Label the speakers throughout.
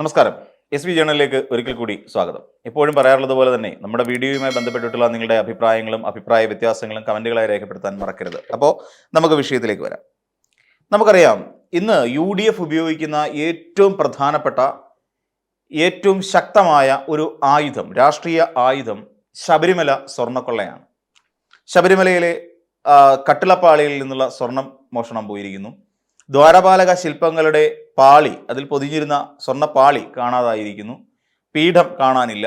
Speaker 1: നമസ്കാരം. S V ജേണലിലേക്ക് ഒരിക്കൽ കൂടി സ്വാഗതം. എപ്പോഴും പറയാറുള്ളത് പോലെ തന്നെ നമ്മുടെ വീഡിയോയുമായി ബന്ധപ്പെട്ടിട്ടുള്ള നിങ്ങളുടെ അഭിപ്രായങ്ങളും അഭിപ്രായ വ്യത്യാസങ്ങളും കമന്റുകളായി രേഖപ്പെടുത്താൻ മറക്കരുത്. അപ്പോൾ നമുക്ക് വിഷയത്തിലേക്ക് വരാം. നമുക്കറിയാം ഇന്ന് യു ഡി എഫ് ഉപയോഗിക്കുന്ന ഏറ്റവും പ്രധാനപ്പെട്ട ഏറ്റവും ശക്തമായ ഒരു ആയുധം രാഷ്ട്രീയ ആയുധം ശബരിമല സ്വർണക്കൊള്ളയാണ്. ശബരിമലയിലെ കട്ടിളപ്പാളിയിൽ നിന്നുള്ള സ്വർണം മോഷണം പോയിരിക്കുന്നു. ദ്വാരപാലക ശില്പങ്ങളുടെ പാളി അതിൽ പൊതിഞ്ഞിരുന്ന സ്വർണപ്പാളി കാണാതായിരിക്കുന്നു. പീഠം കാണാനില്ല.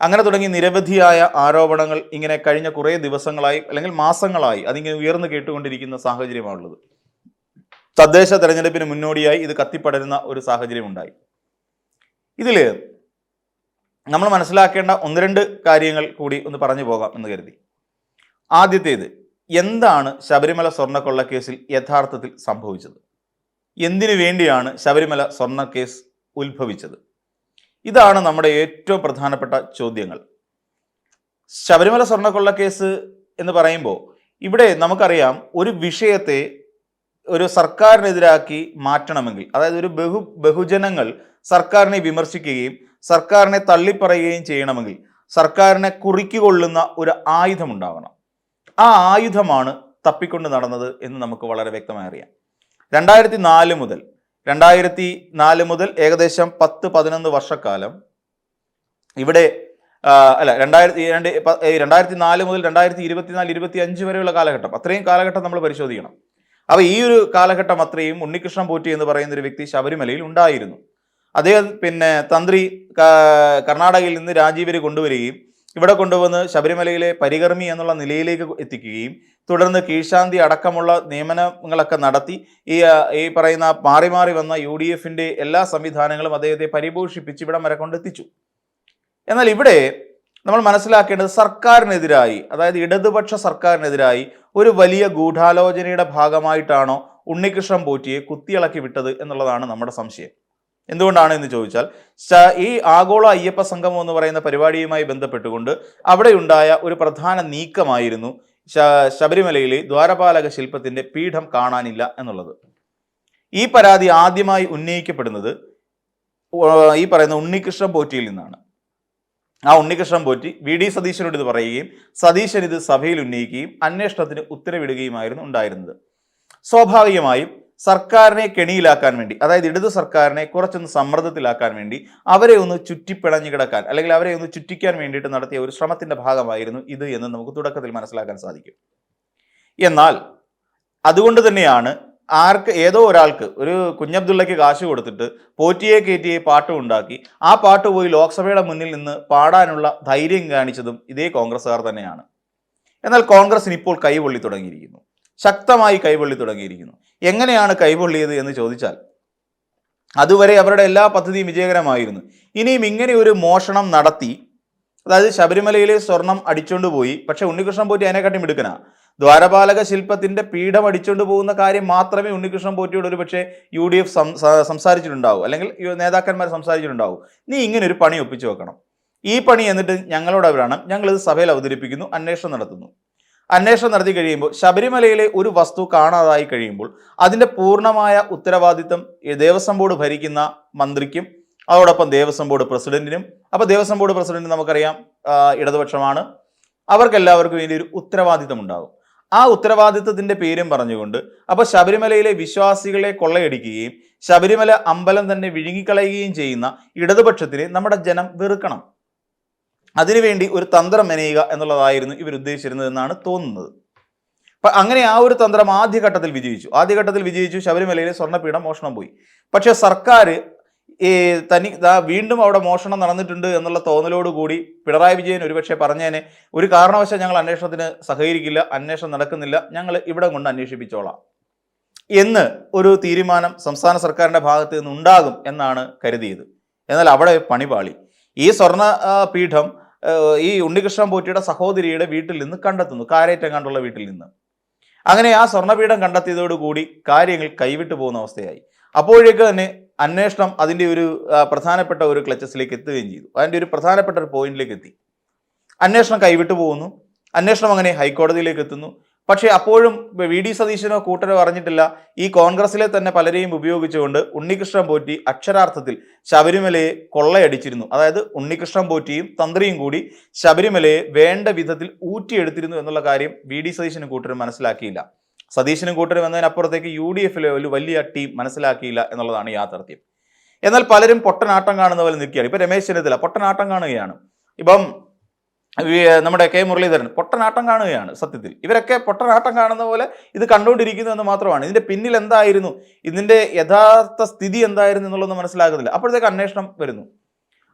Speaker 1: അങ്ങനെ തുടങ്ങി നിരവധിയായ ആരോപണങ്ങൾ ഇങ്ങനെ കഴിഞ്ഞ കുറേ ദിവസങ്ങളായി അല്ലെങ്കിൽ മാസങ്ങളായി അതിങ്ങനെ ഉയർന്നു കേട്ടുകൊണ്ടിരിക്കുന്ന സാഹചര്യമാണുള്ളത്. തദ്ദേശ തെരഞ്ഞെടുപ്പിന് മുന്നോടിയായി ഇത് കത്തിപ്പടരുന്ന ഒരു സാഹചര്യം ഉണ്ടായി ഇതിൽ നമ്മൾ മനസ്സിലാക്കേണ്ട ഒന്ന് രണ്ട് കാര്യങ്ങൾ കൂടി ഒന്ന് പറഞ്ഞു പോകാം എന്ന് കരുതി. ആദ്യത്തേത് എന്താണ് ശബരിമല സ്വർണക്കൊള്ള കേസിൽ യഥാർത്ഥത്തിൽ സംഭവിച്ചത്? എന്തിനു വേണ്ടിയാണ് ശബരിമല സ്വർണ കേസ് ഉത്ഭവിച്ചത്? ഇതാണ് നമ്മുടെ ഏറ്റവും പ്രധാനപ്പെട്ട ചോദ്യങ്ങൾ. ശബരിമല സ്വർണക്കൊള്ള കേസ് എന്ന് പറയുമ്പോൾ ഇവിടെ നമുക്കറിയാം ഒരു വിഷയത്തെ ഒരു സർക്കാരിനെതിരാക്കി മാറ്റണമെങ്കിൽ അതായത് ഒരു ബഹു ബഹുജനങ്ങൾ സർക്കാരിനെ വിമർശിക്കുകയും സർക്കാരിനെ തള്ളിപ്പറയുകയും ചെയ്യണമെങ്കിൽ സർക്കാരിനെ കുറിക്കുകൊള്ളുന്ന ഒരു ആയുധം ഉണ്ടാവണം ആ ആയുധമാണ് തപ്പിക്കൊണ്ട് നടന്നത് എന്ന് നമുക്ക് വളരെ വ്യക്തമായി അറിയാം. രണ്ടായിരത്തി നാല് മുതൽ രണ്ടായിരത്തി നാല് മുതൽ ഏകദേശം പത്ത് പതിനൊന്ന് വർഷക്കാലം ഇവിടെ അല്ല രണ്ടായിരത്തി രണ്ട് രണ്ടായിരത്തി നാല് മുതൽ രണ്ടായിരത്തി ഇരുപത്തിനാല് ഇരുപത്തി അഞ്ച് വരെയുള്ള കാലഘട്ടം അത്രയും കാലഘട്ടം നമ്മൾ പരിശോധിക്കണം. അപ്പോൾ ഈ ഒരു കാലഘട്ടം അത്രയും ഉണ്ണികൃഷ്ണൻ പോറ്റി എന്ന് പറയുന്ന ഒരു വ്യക്തി ശബരിമലയിൽ ഉണ്ടായിരുന്നു. അദ്ദേഹം പിന്നെ തന്ത്രി കർണാടകയിൽ നിന്ന് രാജീവര് കൊണ്ടുവരികയും ഇവിടെ കൊണ്ടുവന്ന് ശബരിമലയിലെ പരികർമ്മി എന്നുള്ള നിലയിലേക്ക് എത്തിക്കുകയും തുടർന്ന് കീഴ്ശാന്തി അടക്കമുള്ള നിയമനങ്ങളൊക്കെ നടത്തി ഈ ഈ പറയുന്ന മാറി മാറി വന്ന യു ഡി എഫിന്റെ എല്ലാ സംവിധാനങ്ങളും അദ്ദേഹത്തെ പരിപോഷിപ്പിച്ച് ഇവിടം വരെ കൊണ്ടെത്തിച്ചു. എന്നാൽ ഇവിടെ നമ്മൾ മനസ്സിലാക്കേണ്ടത് സർക്കാരിനെതിരായി അതായത് ഇടതുപക്ഷ സർക്കാരിനെതിരായി ഒരു വലിയ ഗൂഢാലോചനയുടെ ഭാഗമായിട്ടാണോ ഉണ്ണികൃഷ്ണൻ പോറ്റിയെ കുത്തിയിളക്കി വിട്ടത് എന്നുള്ളതാണ് നമ്മുടെ സംശയം. എന്തുകൊണ്ടാണ് എന്ന് ചോദിച്ചാൽ ഈ ആഗോള അയ്യപ്പ സംഗമം എന്ന് പറയുന്ന പരിപാടിയുമായി ബന്ധപ്പെട്ടുകൊണ്ട് അവിടെയുണ്ടായ ഒരു പ്രധാന നീക്കമായിരുന്നു ശബരിമലയിലെ ദ്വാരപാലക ശില്പത്തിന്റെ പീഠം കാണാനില്ല എന്നുള്ളത്. ഈ പരാതി ആദ്യമായി ഉന്നയിക്കപ്പെടുന്നത് ഈ പറയുന്ന ഉണ്ണികൃഷ്ണൻ പോറ്റിയിൽ നിന്നാണ്. ആ ഉണ്ണികൃഷ്ണൻ പോറ്റി വി ഡി സതീശനോട് ഇത് പറയുകയും സതീശൻ ഇത് സഭയിൽ ഉന്നയിക്കുകയും അന്വേഷണത്തിന് ഉത്തരവിടുകയുമായിരുന്നു ഉണ്ടായിരുന്നത്. സ്വാഭാവികമായും സർക്കാരിനെ കെണിയിലാക്കാൻ വേണ്ടി അതായത് ഇടതു സർക്കാരിനെ കുറച്ചൊന്ന് സമ്മർദ്ദത്തിലാക്കാൻ വേണ്ടി അവരെ ഒന്ന് ചുറ്റിപ്പിണഞ്ഞു കിടക്കാൻ അല്ലെങ്കിൽ അവരെ ഒന്ന് ചുറ്റിക്കാൻ വേണ്ടിയിട്ട് നടത്തിയ ഒരു ശ്രമത്തിന്റെ ഭാഗമായിരുന്നു ഇത് എന്ന് നമുക്ക് തുടക്കത്തിൽ മനസ്സിലാക്കാൻ സാധിക്കും. എന്നാൽ അതുകൊണ്ട് തന്നെയാണ് ആർക്ക് ഏതോ ഒരാൾക്ക് ഒരു കുഞ്ഞബ്ദുള്ളയ്ക്ക് കാശ് കൊടുത്തിട്ട് പോറ്റിയെ കയറ്റിയെ പാട്ട് ഉണ്ടാക്കി ആ പാട്ട് പോയി ലോക്സഭയുടെ മുന്നിൽ നിന്ന് പാടാനുള്ള ധൈര്യം കാണിച്ചതും ഇതേ കോൺഗ്രസ്സുകാർ തന്നെയാണ്. എന്നാൽ കോൺഗ്രസിന് ഇപ്പോൾ കൈവള്ളി തുടങ്ങിയിരിക്കുന്നു. ശക്തമായി കൈപൊള്ളി തുടങ്ങിയിരിക്കുന്നു. എങ്ങനെയാണ് കൈപൊള്ളിയത് എന്ന് ചോദിച്ചാൽ അതുവരെ അവരുടെ എല്ലാ പദ്ധതിയും വിജയകരമായിരുന്നു. ഇനിയും ഇങ്ങനെ ഒരു മോഷണം നടത്തി അതായത് ശബരിമലയിലെ സ്വർണം അടിച്ചുകൊണ്ട് പോയി പക്ഷെ ഉണ്ണികൃഷ്ണൻ പോറ്റി അതിനെക്കാട്ടി മിടുക്കനാ. ദ്വാരപാലക ശില്പത്തിന്റെ പീഠം അടിച്ചുകൊണ്ട് പോകുന്ന കാര്യം മാത്രമേ ഉണ്ണികൃഷ്ണൻ പോറ്റിയോട് ഒരു പക്ഷേ യു ഡി എഫ് സംസാരിച്ചിട്ടുണ്ടാവും. അല്ലെങ്കിൽ നേതാക്കന്മാർ സംസാരിച്ചിട്ടുണ്ടാവും. നീ ഇങ്ങനെ ഒരു പണി ഒപ്പിച്ചു വെക്കണം. ഈ പണി എന്നിട്ട് ഞങ്ങളോട് അവരാണ് ഞങ്ങളിത് സഭയിൽ അവതരിപ്പിക്കുന്നു അന്വേഷണം നടത്തുന്നു. അന്വേഷണം നടത്തി കഴിയുമ്പോൾ ശബരിമലയിലെ ഒരു വസ്തു കാണാതായി കഴിയുമ്പോൾ അതിന്റെ പൂർണമായ ഉത്തരവാദിത്തം ദേവസ്വം ബോർഡ് ഭരിക്കുന്ന മന്ത്രിക്കും അതോടൊപ്പം ദേവസ്വം ബോർഡ് പ്രസിഡന്റിനും. അപ്പോൾ ദേവസ്വം ബോർഡ് പ്രസിഡന്റ് നമുക്കറിയാം ഇടതുപക്ഷമാണ്. അവർക്കെല്ലാവർക്കും വേണ്ടി ഒരു ഉത്തരവാദിത്തം ഉണ്ടാകും. ആ ഉത്തരവാദിത്തത്തിന്റെ പേരും പറഞ്ഞുകൊണ്ട് അപ്പൊ ശബരിമലയിലെ വിശ്വാസികളെ കൊള്ളയടിക്കുകയും ശബരിമല അമ്പലം തന്നെ വിഴുങ്ങിക്കളയുകയും ചെയ്യുന്ന ഇടതുപക്ഷത്തിനെ നമ്മുടെ ജനം വെറുക്കണം. അതിനുവേണ്ടി ഒരു തന്ത്രം മെനയുക എന്നുള്ളതായിരുന്നു ഇവർ ഉദ്ദേശിച്ചിരുന്നത് എന്നാണ് തോന്നുന്നത്. അപ്പം അങ്ങനെ ആ ഒരു തന്ത്രം ആദ്യഘട്ടത്തിൽ വിജയിച്ചു. ആദ്യഘട്ടത്തിൽ വിജയിച്ചു ശബരിമലയിലെ സ്വർണപീഠം മോഷണം പോയി. പക്ഷേ സർക്കാർ ഈ തനി വീണ്ടും അവിടെ മോഷണം നടന്നിട്ടുണ്ട് എന്നുള്ള തോന്നലോട് കൂടി പിണറായി വിജയൻ ഒരുപക്ഷെ പറഞ്ഞേനെ ഒരു കാരണവശാൽ ഞങ്ങൾ അന്വേഷണത്തിന് സഹകരിക്കില്ല അന്വേഷണം നടക്കുന്നില്ല ഞങ്ങൾ ഇവിടെ കൊണ്ട് അന്വേഷിപ്പിച്ചോളാം. എന്ന് ഒരു തീരുമാനം സംസ്ഥാന സർക്കാരിന്റെ ഭാഗത്ത് നിന്നുണ്ടാകും എന്നാണ് കരുതിയത്. എന്നാൽ അവിടെ പണിപാളി. ഈ സ്വർണ പീഠം ഈ ഉണ്ണികൃഷ്ണൻ പോറ്റിയുടെ സഹോദരിയുടെ വീട്ടിൽ നിന്ന് കണ്ടെത്തുന്നു കണ്ടുള്ള വീട്ടിൽ നിന്ന്. അങ്ങനെ ആ സ്വർണപീഠം കണ്ടെത്തിയതോടുകൂടി കാര്യങ്ങൾ കൈവിട്ടു പോകുന്ന അവസ്ഥയായി. അപ്പോഴേക്ക് തന്നെ അന്വേഷണം അതിന്റെ ഒരു പ്രധാനപ്പെട്ട ഒരു ക്ലച്ചസിലേക്ക് എത്തുകയും ചെയ്തു. അതിന്റെ ഒരു പ്രധാനപ്പെട്ട ഒരു പോയിന്റിലേക്ക് എത്തി. അന്വേഷണം കൈവിട്ടു പോകുന്നു. അന്വേഷണം അങ്ങനെ ഹൈക്കോടതിയിലേക്ക് എത്തുന്നു. പക്ഷേ അപ്പോഴും വി ഡി സതീശനോ കൂട്ടരോ അറിഞ്ഞിട്ടില്ല. ഈ കോൺഗ്രസിലെ തന്നെ പലരെയും ഉപയോഗിച്ചുകൊണ്ട് ഉണ്ണികൃഷ്ണൻ പോറ്റി അക്ഷരാർത്ഥത്തിൽ ശബരിമലയെ കൊള്ളയടിച്ചിരുന്നു. അതായത് ഉണ്ണികൃഷ്ണൻ പോറ്റിയും തന്ത്രിയും കൂടി ശബരിമലയെ വേണ്ട വിധത്തിൽ ഊറ്റിയെടുത്തിരുന്നു എന്നുള്ള കാര്യം വി ഡി സതീശനും കൂട്ടരും മനസ്സിലാക്കിയില്ല. സതീശനും കൂട്ടരും എന്നതിനപ്പുറത്തേക്ക് യു ഡി എഫിലെ ഒരു വലിയ ടീം മനസ്സിലാക്കിയില്ല എന്നുള്ളതാണ് യാഥാർത്ഥ്യം. എന്നാൽ പലരും പൊട്ടനാട്ടം കാണുന്ന പോലെ നിൽക്കുകയാണ്. ഇപ്പൊ രമേശ് ചെന്നിത്തല പൊട്ടനാട്ടം കാണുകയാണ്. ഇപ്പം നമ്മുടെ കെ മുരളീധരൻ പൊട്ടനാട്ടം കാണുകയാണ് സത്യത്തിൽ. ഇവരൊക്കെ പൊട്ടനാട്ടം കാണുന്ന പോലെ ഇത് കണ്ടുകൊണ്ടിരിക്കുന്നു എന്ന് മാത്രമാണ്. ഇതിന്റെ പിന്നിൽ എന്തായിരുന്നു? ഇതിന്റെ യഥാർത്ഥ സ്ഥിതി എന്തായിരുന്നു എന്നുള്ളതൊന്നും മനസ്സിലാകുന്നില്ല. അപ്പോഴത്തേക്ക് അന്വേഷണം വരുന്നു.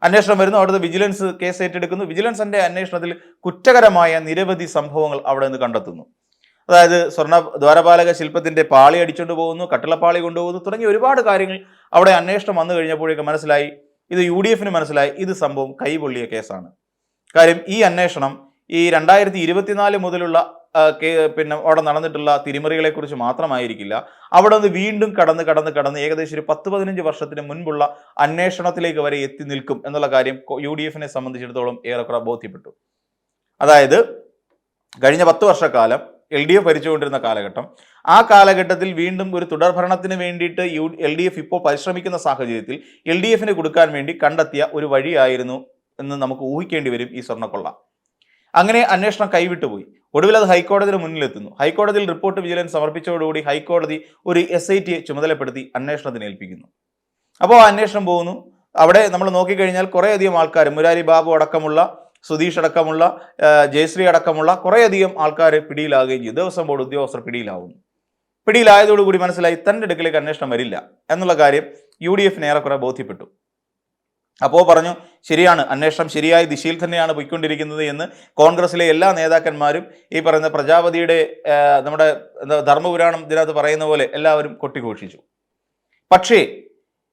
Speaker 1: അന്വേഷണം വരുന്നു. അവിടുത്തെ വിജിലൻസ് കേസ് ഏറ്റെടുക്കുന്നു. വിജിലൻസിന്റെ അന്വേഷണത്തിൽ കുറ്റകരമായ നിരവധി സംഭവങ്ങൾ അവിടെ നിന്ന് കണ്ടെത്തുന്നു. അതായത് സ്വർണ ദ്വാരപാലക ശില്പത്തിന്റെ പാളി അടിച്ചുകൊണ്ട് പോകുന്നു കട്ടിളപ്പാളി കൊണ്ടുപോകുന്നു തുടങ്ങിയ ഒരുപാട് കാര്യങ്ങൾ അവിടെ അന്വേഷണം വന്നു കഴിഞ്ഞപ്പോഴേക്കും മനസ്സിലായി. ഇത് യു മനസ്സിലായി. ഇത് സംഭവം കൈപൊള്ളിയ കേസാണ്. കാര്യം ഈ അന്വേഷണം ഈ രണ്ടായിരത്തി ഇരുപത്തിനാല് മുതലുള്ള പിന്നെ അവിടെ നടന്നിട്ടുള്ള തിരിമറികളെ കുറിച്ച് മാത്രമായിരിക്കില്ല. അവിടെ നിന്ന് വീണ്ടും കടന്ന് കടന്ന് കടന്ന് ഏകദേശം ഒരു പത്ത് പതിനഞ്ച് വർഷത്തിന് മുൻപുള്ള അന്വേഷണത്തിലേക്ക് വരെ എത്തി നിൽക്കും എന്നുള്ള കാര്യം യു ഡി എഫിനെ സംബന്ധിച്ചിടത്തോളം ഏറെക്കുറെ ബോധ്യപ്പെട്ടു. അതായത് കഴിഞ്ഞ പത്ത് വർഷക്കാലം എൽ ഡി എഫ് ഭരിച്ചുകൊണ്ടിരുന്ന കാലഘട്ടം ആ കാലഘട്ടത്തിൽ വീണ്ടും ഒരു തുടർഭരണത്തിന് വേണ്ടിയിട്ട് യു എൽ ഡി എഫ് ഇപ്പോൾ പരിശ്രമിക്കുന്ന സാഹചര്യത്തിൽ എൽ ഡി എഫിന് കൊടുക്കാൻ വേണ്ടി കണ്ടെത്തിയ ഒരു വഴിയായിരുന്നു എന്ന് നമുക്ക് ഊഹിക്കേണ്ടി വരും ഈ സ്വർണക്കൊള്ള. അങ്ങനെ അന്വേഷണം കൈവിട്ടുപോയി ഒടുവിൽ അത് ഹൈക്കോടതിയുടെ മുന്നിലെത്തുന്നു. ഹൈക്കോടതിയിൽ റിപ്പോർട്ട് വിജിലൻസ് സമർപ്പിച്ചതോടുകൂടി ഹൈക്കോടതി ഒരു എസ് ഐ ടിയെ ചുമതലപ്പെടുത്തി അന്വേഷണത്തിന് ഏൽപ്പിക്കുന്നു. അപ്പോൾ ആ അന്വേഷണം പോകുന്നു. അവിടെ നമ്മൾ നോക്കിക്കഴിഞ്ഞാൽ കുറേയധികം ആൾക്കാർ മുരാരി ബാബു അടക്കമുള്ള സുധീഷ് അടക്കമുള്ള ജയശ്രീ അടക്കമുള്ള കുറേയധികം ആൾക്കാർ പിടിയിലാകുകയും ചെയ്തു. ദേവസ്വം ബോർഡ് ഉദ്യോഗസ്ഥർ പിടിയിലാവുന്നു. പിടിയിലായതോടുകൂടി മനസ്സിലായി തന്റെ അടുക്കലേക്ക് അന്വേഷണം വരില്ല എന്നുള്ള കാര്യം യു ഡി എഫിന് ഏറെക്കുറെ ബോധ്യപ്പെട്ടു. അപ്പോൾ പറഞ്ഞു ശരിയാണ് അന്വേഷണം ശരിയായ ദിശയിൽ തന്നെയാണ് പോയിക്കൊണ്ടിരിക്കുന്നത് എന്ന് കോൺഗ്രസിലെ എല്ലാ നേതാക്കന്മാരും ഈ പറയുന്ന പ്രജാപതിയുടെ നമ്മുടെ എന്താ ധർമ്മപുരാണം ഇതിനകത്ത് പറയുന്ന പോലെ എല്ലാവരും കൊട്ടിഘോഷിച്ചു. പക്ഷേ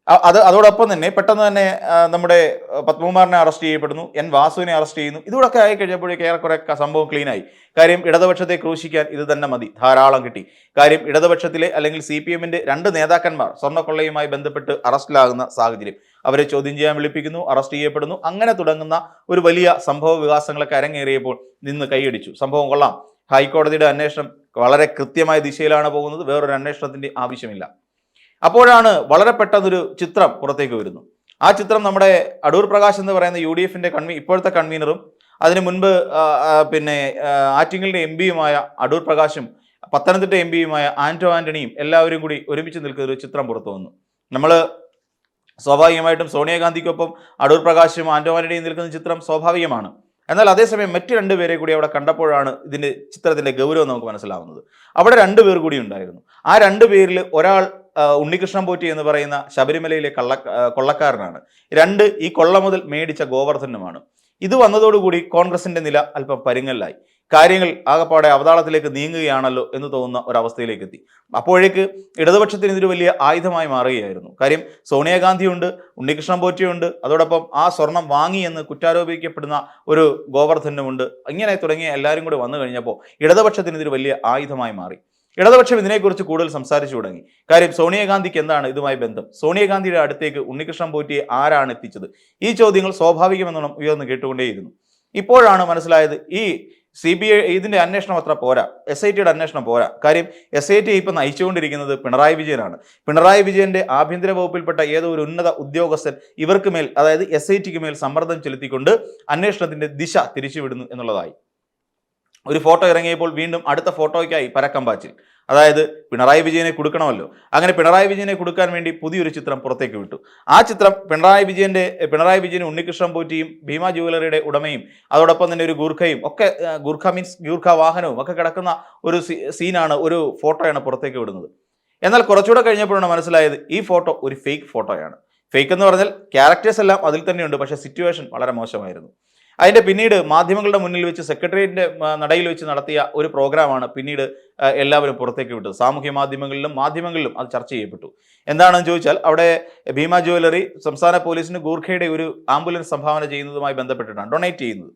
Speaker 1: അത് അതോടൊപ്പം തന്നെ പെട്ടെന്ന് തന്നെ നമ്മുടെ പത്മകുമാറിനെ അറസ്റ്റ് ചെയ്യപ്പെടുന്നു. എൻ വാസുവിനെ അറസ്റ്റ് ചെയ്യുന്നു. ഇതുകൂടെ ആയി കഴിഞ്ഞപ്പോഴേക്ക് ഏറെക്കുറെ സംഭവം ക്ലീനായി കാര്യം ഇടതുപക്ഷത്തെ ക്രൂശിക്കാൻ ഇത് തന്നെ മതി. ധാരാളം കിട്ടി. കാര്യം ഇടതുപക്ഷത്തിലെ അല്ലെങ്കിൽ സി പി എമ്മിന്റെ രണ്ട് നേതാക്കന്മാർ സ്വർണക്കൊള്ളയുമായി ബന്ധപ്പെട്ട് അറസ്റ്റിലാകുന്ന സാഹചര്യം. അവരെ ചോദ്യം ചെയ്യാൻ വിളിപ്പിക്കുന്നു അറസ്റ്റ് ചെയ്യപ്പെടുന്നു. അങ്ങനെ തുടങ്ങുന്ന ഒരു വലിയ സംഭവ വികാസങ്ങളൊക്കെ അരങ്ങേറിയപ്പോൾ നിന്ന് കൈയടിച്ചു. സംഭവം കൊള്ളാം. ഹൈക്കോടതിയുടെ അന്വേഷണം വളരെ കൃത്യമായ ദിശയിലാണ് പോകുന്നത്. വേറൊരു അന്വേഷണത്തിന്റെ ആവശ്യമില്ല. അപ്പോഴാണ് വളരെ പെട്ടെന്നൊരു ചിത്രം പുറത്തേക്ക് വരുന്നു ആ ചിത്രം നമ്മുടെ അടൂർ പ്രകാശ് എന്ന് പറയുന്ന യു ഡി എഫിന്റെ കൺവീ ഇപ്പോഴത്തെ കൺവീനറും അതിനു മുൻപ് പിന്നെ ആറ്റിങ്ങലിന്റെ എം പിയുമായ അടൂർ പ്രകാശും പത്തനംതിട്ട എം പിയുമായ ആന്റോ ആന്റണിയും എല്ലാവരും കൂടി ഒരുമിച്ച് നിൽക്കുന്ന ഒരു ചിത്രം പുറത്തു വന്നു. നമ്മൾ സ്വാഭാവികമായിട്ടും സോണിയാഗാന്ധിക്കൊപ്പം അടൂർ പ്രകാശും ആന്റോ ആന്റണിയും നിൽക്കുന്ന ചിത്രം സ്വാഭാവികമാണ്. എന്നാൽ അതേസമയം മറ്റു രണ്ടുപേരെ കൂടി അവിടെ കണ്ടപ്പോഴാണ് ഇതിന്റെ ചിത്രത്തിന്റെ ഗൗരവം നമുക്ക് മനസ്സിലാവുന്നത്. അവിടെ രണ്ടുപേർ കൂടി ഉണ്ടായിരുന്നു. ആ രണ്ടു പേരിൽ ഒരാൾ ഉണ്ണികൃഷ്ണൻ പോറ്റി എന്ന് പറയുന്ന ശബരിമലയിലെ കള്ള കൊള്ളക്കാരനാണ്. രണ്ട് ഈ കൊള്ള മുതൽ മേടിച്ച ഗോവർദ്ധനുമാണ്. ഇത് വന്നതോടുകൂടി കോൺഗ്രസിന്റെ നില അല്പം പരുങ്ങലായി കാര്യങ്ങൾ ആകപ്പാടെ അവതാളത്തിലേക്ക് നീങ്ങുകയാണല്ലോ എന്ന് തോന്നുന്ന ഒരവസ്ഥയിലേക്ക് എത്തി. അപ്പോഴേക്ക് ഇടതുപക്ഷത്തിന് ഇതൊരു വലിയ ആയുധമായി മാറുകയായിരുന്നു. കാര്യം സോണിയാഗാന്ധിയുണ്ട് ഉണ്ണികൃഷ്ണൻ പോറ്റിയുണ്ട് അതോടൊപ്പം ആ സ്വർണം വാങ്ങി എന്ന് കുറ്റാരോപിക്കപ്പെടുന്ന ഒരു ഗോവർദ്ധനുമുണ്ട്. ഇങ്ങനെ തുടങ്ങിയ എല്ലാവരും കൂടി വന്നു കഴിഞ്ഞപ്പോൾ ഇടതുപക്ഷത്തിന് ഇതൊരു വലിയ ആയുധമായി മാറി. ഇടതുപക്ഷം ഇതിനെക്കുറിച്ച് കൂടുതൽ സംസാരിച്ചു തുടങ്ങി. കാര്യം സോണിയാഗാന്ധിക്ക് എന്താണ് ഇതുമായി ബന്ധം? സോണിയാഗാന്ധിയുടെ അടുത്തേക്ക് ഉണ്ണികൃഷ്ണൻ പോറ്റിയെ ആരാണ് എത്തിച്ചത്? ഈ ചോദ്യങ്ങൾ സ്വാഭാവികമെന്നോണം ഉയർന്നു കേട്ടുകൊണ്ടേയിരുന്നു. ഇപ്പോഴാണ് മനസ്സിലായത് ഈ സി ബി ഐ ഇതിന്റെ അന്വേഷണം അത്ര പോരാ. എസ് ഐ ടിയുടെ അന്വേഷണം പോരാ. കാര്യം എസ് ഐ ടി ഇപ്പം നയിച്ചുകൊണ്ടിരിക്കുന്നത് പിണറായി വിജയനാണ്. പിണറായി വിജയന്റെ ആഭ്യന്തര വകുപ്പിൽപ്പെട്ട ഏതോ ഒരു ഉന്നത ഉദ്യോഗസ്ഥൻ ഇവർക്ക് മേൽ അതായത് എസ് ഐ ടിക്ക് മേൽ സമ്മർദ്ദം ചെലുത്തിക്കൊണ്ട് അന്വേഷണത്തിന്റെ ദിശ തിരിച്ചുവിടുന്നു എന്നുള്ളതായി. ഒരു ഫോട്ടോ ഇറങ്ങിയപ്പോൾ വീണ്ടും അടുത്ത ഫോട്ടോയ്ക്കായി പരക്കം പാച്ചിൽ. അതായത് പിണറായി വിജയനെ കൊടുക്കണമല്ലോ. അങ്ങനെ പിണറായി വിജയനെ കൊടുക്കാൻ വേണ്ടി പുതിയൊരു ചിത്രം പുറത്തേക്ക് വിട്ടു. ആ ചിത്രം പിണറായി വിജയന്റെ പിണറായി വിജയൻ ഉണ്ണികൃഷ്ണൻ പോറ്റിയും ഭീമ ജുവലറിയുടെ ഉടമയും അതോടൊപ്പം തന്നെ ഒരു ഗൂർഖയും ഒക്കെ ഗൂർഖ മീൻസ് ഗൂർഖ വാഹനവും ഒക്കെ കിടക്കുന്ന ഒരു സീനാണ് ഒരു ഫോട്ടോയാണ് പുറത്തേക്ക് വിടുന്നത്. എന്നാൽ കുറച്ചുകൂടെ കഴിഞ്ഞപ്പോഴാണ് മനസ്സിലായത് ഈ ഫോട്ടോ ഒരു ഫേക്ക് ഫോട്ടോയാണ്. ഫേക്ക് എന്ന് പറഞ്ഞാൽ ക്യാരക്ടേഴ്സ് എല്ലാം അതിൽ തന്നെയുണ്ട് പക്ഷേ സിറ്റുവേഷൻ വളരെ മോശമായിരുന്നു. അതിന്റെ പിന്നീട് മാധ്യമങ്ങളുടെ മുന്നിൽ വെച്ച് സെക്രട്ടേറിയറ്റിന്റെ നടയിൽ വെച്ച് നടത്തിയ ഒരു പ്രോഗ്രാമാണ് പിന്നീട് എല്ലാവരും പുറത്തേക്ക് വിട്ടത്. സാമൂഹ്യ മാധ്യമങ്ങളിലും മാധ്യമങ്ങളിലും അത് ചർച്ച ചെയ്യപ്പെട്ടു. എന്താണെന്ന് ചോദിച്ചാൽ അവിടെ ഭീമ ജ്വല്ലറി സംസ്ഥാന പോലീസിന് ഗൂർഖയുടെ ഒരു ആംബുലൻസ് സംഭാവന ചെയ്യുന്നതുമായി ബന്ധപ്പെട്ടിട്ടാണ് ഡൊണേറ്റ് ചെയ്യുന്നത്.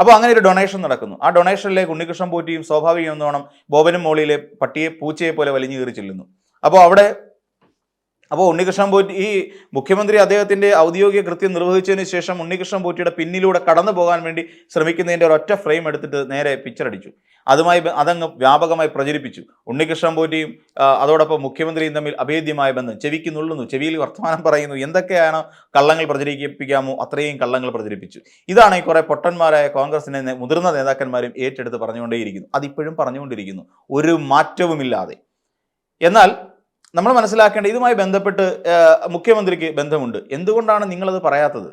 Speaker 1: അപ്പോൾ അങ്ങനെ ഒരു ഡൊണേഷൻ നടക്കുന്നു. ആ ഡൊണേഷനിലേക്ക് ഉണ്ണികൃഷ്ണൻ പോറ്റിയും സ്വാഭാവികം എന്നോണം ബോബനും മോളിയിലെ പട്ടിയെ പൂച്ചയെ പോലെ വലിഞ്ഞു കയറി ചെല്ലുന്നു. അപ്പോൾ അവിടെ അപ്പോൾ ഉണ്ണികൃഷ്ണൻ പോറ്റി ഈ മുഖ്യമന്ത്രി അദ്ദേഹത്തിന്റെ ഔദ്യോഗിക കൃത്യം നിർവഹിച്ചതിന് ശേഷം ഉണ്ണികൃഷ്ണൻ പോറ്റിയുടെ പിന്നിലൂടെ കടന്നു പോകാൻ വേണ്ടി ശ്രമിക്കുന്നതിന്റെ ഒരൊറ്റ ഫ്രെയിം എടുത്തിട്ട് നേരെ പിക്ചർ അടിച്ചു. അതുമായി അതങ്ങ് വ്യാപകമായി പ്രചരിപ്പിച്ചു. ഉണ്ണികൃഷ്ണൻ പോറ്റിയും അതോടൊപ്പം മുഖ്യമന്ത്രിയും തമ്മിൽ അഭേദ്യമായ ബന്ധം ചെവിക്ക് നുള്ളുന്നു ചെവിയിൽ വർത്തമാനം പറയുന്നു എന്തൊക്കെയാണ് കള്ളങ്ങൾ പ്രചരിപ്പിക്കാമോ? അത്രയും കള്ളങ്ങൾ പ്രചരിപ്പിച്ചു. ഇതാണ് ഈ കുറേ പൊട്ടന്മാരായ കോൺഗ്രസിനെ മുതിർന്ന നേതാക്കന്മാരും ഏറ്റെടുത്ത് പറഞ്ഞുകൊണ്ടേയിരിക്കുന്നു. അതിപ്പോഴും പറഞ്ഞുകൊണ്ടിരിക്കുന്നു. ഒരു മാറ്റവുമില്ലാതെ. എന്നാൽ നമ്മൾ മനസ്സിലാക്കേണ്ട ഇതുമായി ബന്ധപ്പെട്ട് മുഖ്യമന്ത്രിക്ക് ബന്ധമുണ്ട്. എന്തുകൊണ്ടാണ് നിങ്ങളത് പറയാത്തത്?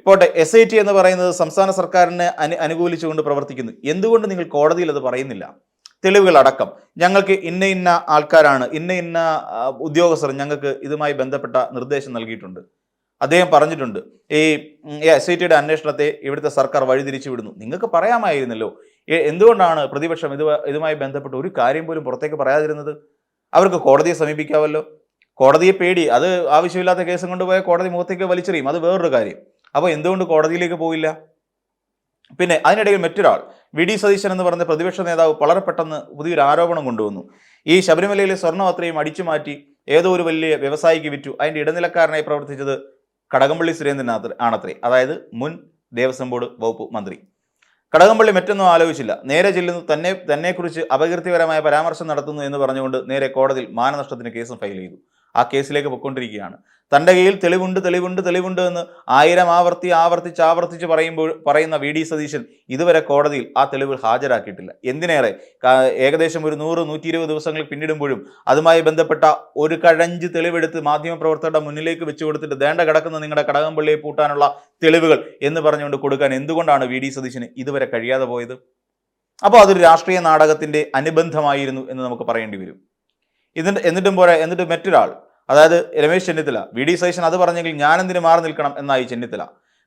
Speaker 1: ഇപ്പോട്ടെ എസ് ഐ ടി എന്ന് പറയുന്നത് സംസ്ഥാന സർക്കാരിനെ അനു അനുകൂലിച്ചുകൊണ്ട് പ്രവർത്തിക്കുന്നു. എന്തുകൊണ്ട് നിങ്ങൾ കോടതിയിൽ അത് പറയുന്നില്ല? തെളിവുകളടക്കം. ഞങ്ങൾക്ക് ഇന്ന ഇന്ന ആൾക്കാരാണ് ഇന്ന ഇന്ന ഉദ്യോഗസ്ഥർ ഞങ്ങൾക്ക് ഇതുമായി ബന്ധപ്പെട്ട നിർദ്ദേശം നൽകിയിട്ടുണ്ട്. അദ്ദേഹം പറഞ്ഞിട്ടുണ്ട് ഈ എസ് ഐ ടിയുടെ അന്വേഷണത്തെ ഇവിടുത്തെ സർക്കാർ വഴിതിരിച്ചു വിടുന്നു. നിങ്ങൾക്ക് പറയാമായിരുന്നല്ലോ. എന്തുകൊണ്ടാണ് പ്രതിപക്ഷം ഇത് ഇതുമായി ബന്ധപ്പെട്ട് ഒരു കാര്യം പോലും പുറത്തേക്ക് പറയാതിരുന്നത്? അവർക്ക് കോടതിയെ സമീപിക്കാമല്ലോ കോടതിയെ പേടി. അത് ആവശ്യമില്ലാത്ത കേസും കൊണ്ടുപോയ കോടതി മുഖത്തേക്ക് വലിച്ചെറിയും. അത് വേറൊരു കാര്യം. അപ്പോൾ എന്തുകൊണ്ട് കോടതിയിലേക്ക് പോയില്ല പിന്നെ അതിനിടയിൽ മറ്റൊരാൾ വി. ഡി. സതീശൻ എന്ന് പറഞ്ഞ പ്രതിപക്ഷ നേതാവ് വളരെ പെട്ടെന്ന് പുതിയൊരു ആരോപണം കൊണ്ടുവന്നു. ഈ ശബരിമലയിലെ സ്വർണം അത്രയും അടിച്ചു മാറ്റി ഏതോ ഒരു വലിയ വ്യവസായിക്ക് വിറ്റു. അതിന്റെ ഇടനിലക്കാരനായി പ്രവർത്തിച്ചത് കടകംപള്ളി സുരേന്ദ്രനാഥ് ആണത്രേ. അതായത് മുൻ ദേവസ്വം ബോർഡ് വകുപ്പ് മന്ത്രി. കടകംപള്ളി മറ്റൊന്നും ആലോചിച്ചില്ല. നേരെ ചെല്ലുന്നു. തന്നെ തന്നെക്കുറിച്ച് അപകീർത്തിപരമായ പരാമർശം നടത്തുന്നു എന്ന് പറഞ്ഞുകൊണ്ട് നേരെ കോടതിയിൽ മാനനഷ്ടത്തിന് കേസും ഫയൽ ചെയ്തു. ആ കേസിലേക്ക് പൊയ്ക്കൊണ്ടിരിക്കുകയാണ്. തന്റെ കയ്യിൽ തെളിവുണ്ട് തെളിവുണ്ട് തെളിവുണ്ട് എന്ന് ആയിരം ആവർത്തി ആവർത്തിച്ച് ആവർത്തിച്ച് പറയുമ്പോൾ പറയുന്ന വി ഡി സതീശൻ ഇതുവരെ കോടതിയിൽ ആ തെളിവുകൾ ഹാജരാക്കിയിട്ടില്ല. എന്തിനേറെ? ഏകദേശം ഒരു നൂറ് നൂറ്റി ഇരുപത് ദിവസങ്ങൾ പിന്നിടുമ്പോഴും അതുമായി ബന്ധപ്പെട്ട ഒരു കഴഞ്ച് തെളിവെടുത്ത് മാധ്യമപ്രവർത്തകരുടെ മുന്നിലേക്ക് വെച്ച് കൊടുത്തിട്ട് ദേണ്ട കിടക്കുന്ന നിങ്ങളുടെ കടകംപള്ളിയെ പൂട്ടാനുള്ള തെളിവുകൾ എന്ന് പറഞ്ഞുകൊണ്ട് കൊടുക്കാൻ എന്തുകൊണ്ടാണ് വി ഡി സതീശന് ഇതുവരെ കഴിയാതെ പോയത്? അപ്പോൾ അതൊരു രാഷ്ട്രീയ നാടകത്തിന്റെ അനുബന്ധമായിരുന്നു എന്ന് നമുക്ക് പറയേണ്ടി വരും. ഇതിന്റെ എന്നിട്ടും പോരാ എന്നിട്ട് മറ്റൊരാൾ അതായത് രമേശ് ചെന്നിത്തല വി ഡി സതീശൻ അത് പറഞ്ഞെങ്കിൽ ഞാനെന്തിന് മാറി നിൽക്കണം എന്നായി ചെന്നിത്തല.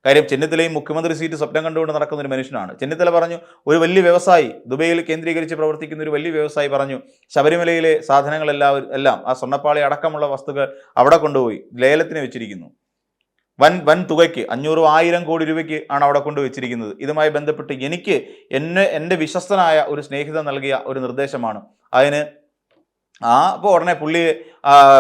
Speaker 1: കാര്യം ചെന്നിത്തലയും മുഖ്യമന്ത്രി സീറ്റ് സ്വപ്നം കണ്ടുകൊണ്ട് നടക്കുന്ന ഒരു മനുഷ്യനാണ്. ചെന്നിത്തല പറഞ്ഞു ഒരു വലിയ വ്യവസായി ദുബൈയിൽ കേന്ദ്രീകരിച്ച് പ്രവർത്തിക്കുന്ന ഒരു വലിയ വ്യവസായി പറഞ്ഞു ശബരിമലയിലെ സാധനങ്ങളെല്ലാം എല്ലാം ആ സ്വർണപ്പാളി അടക്കമുള്ള വസ്തുക്കൾ അവിടെ കൊണ്ടുപോയി ലേലത്തിന് വെച്ചിരിക്കുന്നു. വൻ വൻ തുകയ്ക്ക് അഞ്ഞൂറും ആയിരം കോടി രൂപയ്ക്ക് ആണ് അവിടെ കൊണ്ടു വെച്ചിരിക്കുന്നത്. ഇതുമായി ബന്ധപ്പെട്ട് എനിക്ക് എന്നെ എന്റെ വിശ്വസ്തനായ ഒരു സ്നേഹിതൻ നൽകിയ ഒരു നിർദ്ദേശമാണ്. അതിന് ആ അപ്പോൾ ഉടനെ പുള്ളിയെ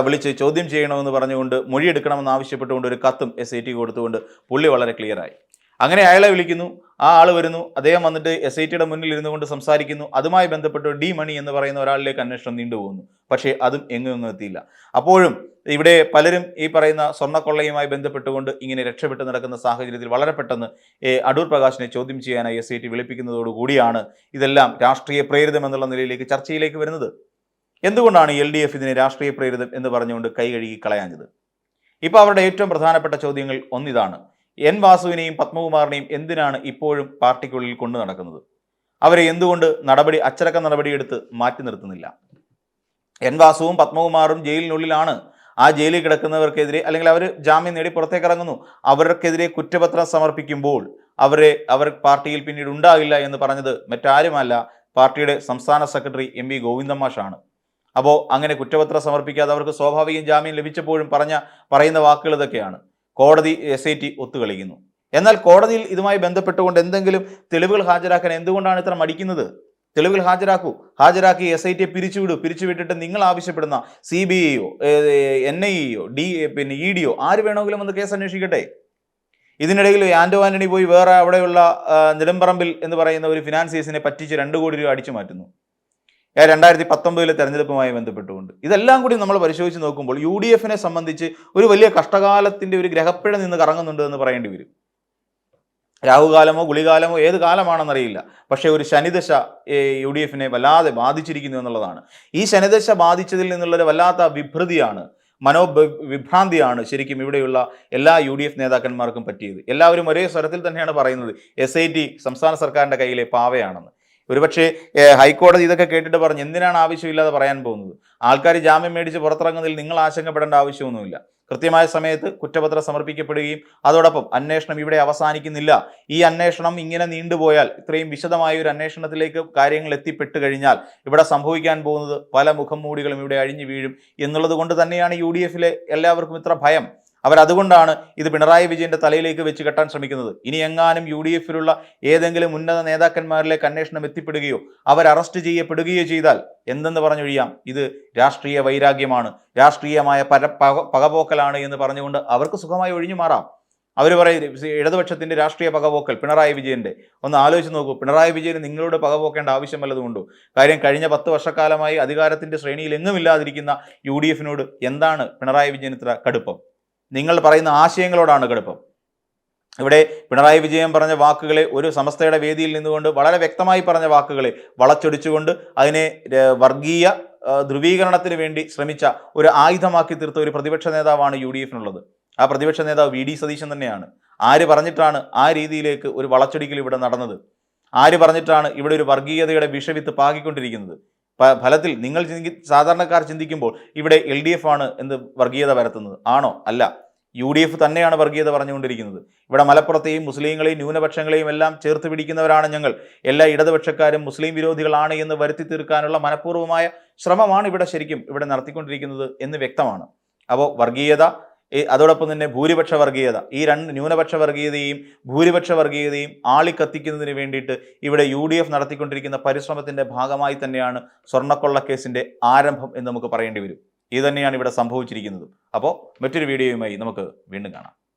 Speaker 1: വിളിച്ച് ചോദ്യം ചെയ്യണമെന്ന് പറഞ്ഞുകൊണ്ട് മൊഴിയെടുക്കണമെന്ന് ആവശ്യപ്പെട്ടുകൊണ്ട് ഒരു കത്തും എസ് ഐ ടി കൊടുത്തുകൊണ്ട് പുള്ളി വളരെ ക്ലിയറായി അങ്ങനെ അയാളെ വിളിക്കുന്നു ആ ആൾ വരുന്നു അദ്ദേഹം വന്നിട്ട് എസ് ഐ ടിയുടെ മുന്നിൽ ഇരുന്നു കൊണ്ട് സംസാരിക്കുന്നു അതുമായി ബന്ധപ്പെട്ട് ഡി മണി എന്ന് പറയുന്ന ഒരാളിലേക്ക് അന്വേഷണം നീണ്ടുപോകുന്നു പക്ഷേ അതും എങ്ങും എത്തിയില്ല. അപ്പോഴും ഇവിടെ പലരും ഈ പറയുന്ന സ്വർണക്കൊള്ളയുമായി ബന്ധപ്പെട്ടുകൊണ്ട് ഇങ്ങനെ രക്ഷപ്പെട്ട് നടക്കുന്ന സാഹചര്യത്തിൽ വളരെ പെട്ടെന്ന് അടൂർ പ്രകാശിനെ ചോദ്യം ചെയ്യാനായി എസ് ഐ ടി വിളിപ്പിക്കുന്നതോടുകൂടിയാണ് ഇതെല്ലാം രാഷ്ട്രീയ പ്രേരിതം എന്നുള്ള നിലയിലേക്ക് ചർച്ചയിലേക്ക് വരുന്നത്. എന്തുകൊണ്ടാണ് എൽ ഡി എഫ് ഇതിനെ രാഷ്ട്രീയ പ്രേരിതം എന്ന് പറഞ്ഞുകൊണ്ട് കൈ കഴുകി കളയാഞ്ഞത്? ഇപ്പോൾ അവരുടെ ഏറ്റവും പ്രധാനപ്പെട്ട ചോദ്യങ്ങൾ ഒന്നിതാണ്. എൻ വാസുവിനെയും പത്മകുമാറിനെയും എന്തിനാണ് ഇപ്പോഴും പാർട്ടിക്കുള്ളിൽ കൊണ്ടു നടക്കുന്നത്? അവരെ എന്തുകൊണ്ട് നടപടി അച്ചടക്ക നടപടിയെടുത്ത് മാറ്റി നിർത്തുന്നില്ല? എൻ വാസുവും പത്മകുമാറും ജയിലിനുള്ളിലാണ്. ആ ജയിലിൽ കിടക്കുന്നവർക്കെതിരെ അല്ലെങ്കിൽ അവർ ജാമ്യം നേടി പുറത്തേക്ക് ഇറങ്ങുന്നു അവർക്കെതിരെ കുറ്റപത്രം സമർപ്പിക്കുമ്പോൾ അവരെ അവർ പാർട്ടിയിൽ പിന്നീട് ഉണ്ടാകില്ല എന്ന് പറഞ്ഞത് മറ്റാരുമല്ല. പാർട്ടിയുടെ സംസ്ഥാന സെക്രട്ടറി എം വി ഗോവിന്ദമാഷാണ്. അപ്പോൾ അങ്ങനെ കുറ്റപത്രം സമർപ്പിക്കാതെ അവർക്ക് സ്വാഭാവികം ജാമ്യം ലഭിച്ചപ്പോഴും പറഞ്ഞ പറയുന്ന വാക്കുകൾ ഇതൊക്കെയാണ്. കോടതി എസ് ഐ ടി ഒത്തുകളിക്കുന്നു. എന്നാൽ കോടതിയിൽ ഇതുമായി ബന്ധപ്പെട്ടുകൊണ്ട് എന്തെങ്കിലും തെളിവുകൾ ഹാജരാക്കാൻ എന്തുകൊണ്ടാണ് ഇത്ര മടിക്കുന്നത്? തെളിവുകൾ ഹാജരാക്കൂ. ഹാജരാക്കി എസ് ഐ ടിയെ പിരിച്ചുവിടൂ. പിരിച്ചുവിട്ടിട്ട് നിങ്ങൾ ആവശ്യപ്പെടുന്ന സി ബി ഐയോ എൻ ഐ ഇയോ ഡി പിന്നെ ഇ ഡിയോ ആര് വേണമെങ്കിലും ഒന്ന് കേസ് അന്വേഷിക്കട്ടെ? ഇതിനിടയിൽ ആൻഡോ ആന്റണി പോയി വേറെ അവിടെയുള്ള നിലമ്പറമ്പിൽ എന്ന് പറയുന്ന ഒരു ഫിനാൻസിയേഴ്സിനെ പറ്റിച്ച് രണ്ട് കോടി രൂപ അടിച്ചു മാറ്റുന്നു. രണ്ടായിരത്തി പത്തൊമ്പതിലെ തെരഞ്ഞെടുപ്പുമായി ബന്ധപ്പെട്ടുകൊണ്ട്. ഇതെല്ലാം കൂടി നമ്മൾ പരിശോധിച്ച് നോക്കുമ്പോൾ യു ഡി എഫിനെ സംബന്ധിച്ച് ഒരു വലിയ കഷ്ടകാലത്തിന്റെ ഒരു ഗ്രഹപ്പിഴ നിന്ന് കറങ്ങുന്നുണ്ട് എന്ന് പറയേണ്ടി വരും. രാഹുകാലമോ ഗുളികാലമോ ഏത് കാലമാണെന്നറിയില്ല. പക്ഷേ ഒരു ശനിദശ യു ഡി എഫിനെ വല്ലാതെ ബാധിച്ചിരിക്കുന്നു എന്നുള്ളതാണ്. ഈ ശനിദശ ബാധിച്ചതിൽ നിന്നുള്ളൊരു വല്ലാത്ത വിഭ്രതിയാണ് മനോ വിഭ്രാന്തിയാണ് ശരിക്കും ഇവിടെയുള്ള എല്ലാ യു ഡി എഫ് നേതാക്കന്മാർക്കും പറ്റിയത്. എല്ലാവരും ഒരേ സ്വരത്തിൽ തന്നെയാണ് പറയുന്നത് എസ് ഐ ടി സംസ്ഥാന സർക്കാരിന്റെ കയ്യിലെ പാവയാണെന്ന്. ഒരുപക്ഷെ ഹൈക്കോടതി ഇതൊക്കെ കേട്ടിട്ട് പറഞ്ഞു എന്തിനാണ് ആവശ്യമില്ലാതെ പറയാൻ പോകുന്നത്? ആൾക്കാർ ജാമ്യം മേടിച്ച് പുറത്തിറങ്ങുന്നതിൽ നിങ്ങൾ ആശങ്കപ്പെടേണ്ട ആവശ്യമൊന്നുമില്ല. കൃത്യമായ സമയത്ത് കുറ്റപത്രം സമർപ്പിക്കപ്പെടുകയും അതോടൊപ്പം അന്വേഷണം ഇവിടെ അവസാനിക്കുന്നില്ല. ഈ അന്വേഷണം ഇങ്ങനെ നീണ്ടുപോയാൽ ഇത്രയും വിശദമായ ഒരു അന്വേഷണത്തിലേക്ക് കാര്യങ്ങൾ എത്തിപ്പെട്ട് കഴിഞ്ഞാൽ ഇവിടെ സംഭവിക്കാൻ പോകുന്നത് പല മുഖം മൂടികളും ഇവിടെ അഴിഞ്ഞു വീഴും എന്നുള്ളത് കൊണ്ട് തന്നെയാണ് യു എല്ലാവർക്കും ഇത്ര ഭയം. അവരതുകൊണ്ടാണ് ഇത് പിണറായി വിജയന്റെ തലയിലേക്ക് വെച്ച് കെട്ടാൻ ശ്രമിക്കുന്നത്. ഇനി എങ്ങാനും യു ഡി എഫിലുള്ള ഏതെങ്കിലും ഉന്നത നേതാക്കന്മാരിലേക്ക് അന്വേഷണം എത്തിപ്പെടുകയോ അവർ അറസ്റ്റ് ചെയ്യപ്പെടുകയോ ചെയ്താൽ എന്തെന്ന് പറഞ്ഞൊഴിയാം? ഇത് രാഷ്ട്രീയ വൈരാഗ്യമാണ്. രാഷ്ട്രീയമായ പര പക- പകപോക്കലാണ് എന്ന് പറഞ്ഞുകൊണ്ട് അവർക്ക് സുഖമായി ഒഴിഞ്ഞു മാറാം. അവർ പറയും ഇടതുപക്ഷത്തിന്റെ രാഷ്ട്രീയ പകപോക്കൽ പിണറായി വിജയന്റെ. ഒന്ന് ആലോചിച്ച് നോക്കൂ പിണറായി വിജയന് നിങ്ങളോട് പകപോക്കേണ്ട ആവശ്യം വല്ലതുമുണ്ടോ കാര്യം കഴിഞ്ഞ പത്ത് വർഷക്കാലമായി അധികാരത്തിന്റെ ശ്രേണിയിൽ എങ്ങുമില്ലാതിരിക്കുന്ന യു ഡി എഫിനോട് എന്താണ് പിണറായി വിജയൻ ഇത്ര കടുപ്പം? നിങ്ങൾ പറയുന്ന ആശയങ്ങളോടാണ് കടുപ്പം. ഇവിടെ പിണറായി വിജയൻ പറഞ്ഞ വാക്കുകളെ ഒരു സമസ്തയുടെ വേദിയിൽ നിന്നുകൊണ്ട് വളരെ വ്യക്തമായി പറഞ്ഞ വാക്കുകളെ വളച്ചൊടിച്ചുകൊണ്ട് അതിനെ വർഗീയ ധ്രുവീകരണത്തിന് വേണ്ടി ശ്രമിച്ച ഒരു ആയുധമാക്കി തീർത്ത ഒരു പ്രതിപക്ഷ നേതാവാണ് യു ഡി എഫിനുള്ളത്. ആ പ്രതിപക്ഷ നേതാവ് വി ഡി സതീശൻ തന്നെയാണ്. ആര് പറഞ്ഞിട്ടാണ് ആ രീതിയിലേക്ക് ഒരു വളച്ചൊടിക്കൽ ഇവിടെ നടന്നത്? ആര് പറഞ്ഞിട്ടാണ് ഇവിടെ ഒരു വർഗീയതയുടെ വിഷവിത്ത് പാകിക്കൊണ്ടിരിക്കുന്നത്? ഫലത്തിൽ നിങ്ങൾ ചിന്തി സാധാരണക്കാർ ചിന്തിക്കുമ്പോൾ ഇവിടെ എൽ ഡി എഫ് ആണ് എന്ത് വർഗീയത പരത്തുന്നത്? ആണോ? അല്ല. യു ഡി എഫ് തന്നെയാണ് വർഗീയത പറഞ്ഞുകൊണ്ടിരിക്കുന്നത്. ഇവിടെ മലപ്പുറത്തെയും മുസ്ലിങ്ങളെയും ന്യൂനപക്ഷങ്ങളെയും എല്ലാം ചേർത്ത് പിടിക്കുന്നവരാണ് ഞങ്ങൾ. എല്ലാ ഇടതുപക്ഷക്കാരും മുസ്ലിം വിരോധികളാണ് എന്ന് വരുത്തി തീർക്കാനുള്ള മനഃപൂർവമായ ശ്രമമാണ് ഇവിടെ ശരിക്കും ഇവിടെ നടത്തിക്കൊണ്ടിരിക്കുന്നത് എന്ന് വ്യക്തമാണ്. അപ്പോൾ വർഗീയത അതോടൊപ്പം തന്നെ ഭൂരിപക്ഷ വർഗീയത ഈ രണ്ട് ന്യൂനപക്ഷ വർഗീയതയും ഭൂരിപക്ഷ വർഗീയതയും ആളിക്കത്തിക്കുന്നതിന് വേണ്ടിയിട്ട് ഇവിടെ യു ഡി എഫ് നടത്തിക്കൊണ്ടിരിക്കുന്ന പരിശ്രമത്തിന്റെ ഭാഗമായി തന്നെയാണ് സ്വർണക്കൊള്ള കേസിന്റെ ആരംഭം എന്ന് നമുക്ക് പറയേണ്ടി വരും. ഇത് തന്നെയാണ് ഇവിടെ സംഭവിച്ചിരിക്കുന്നത്. അപ്പോൾ മറ്റൊരു വീഡിയോയുമായി നമുക്ക് വീണ്ടും കാണാം.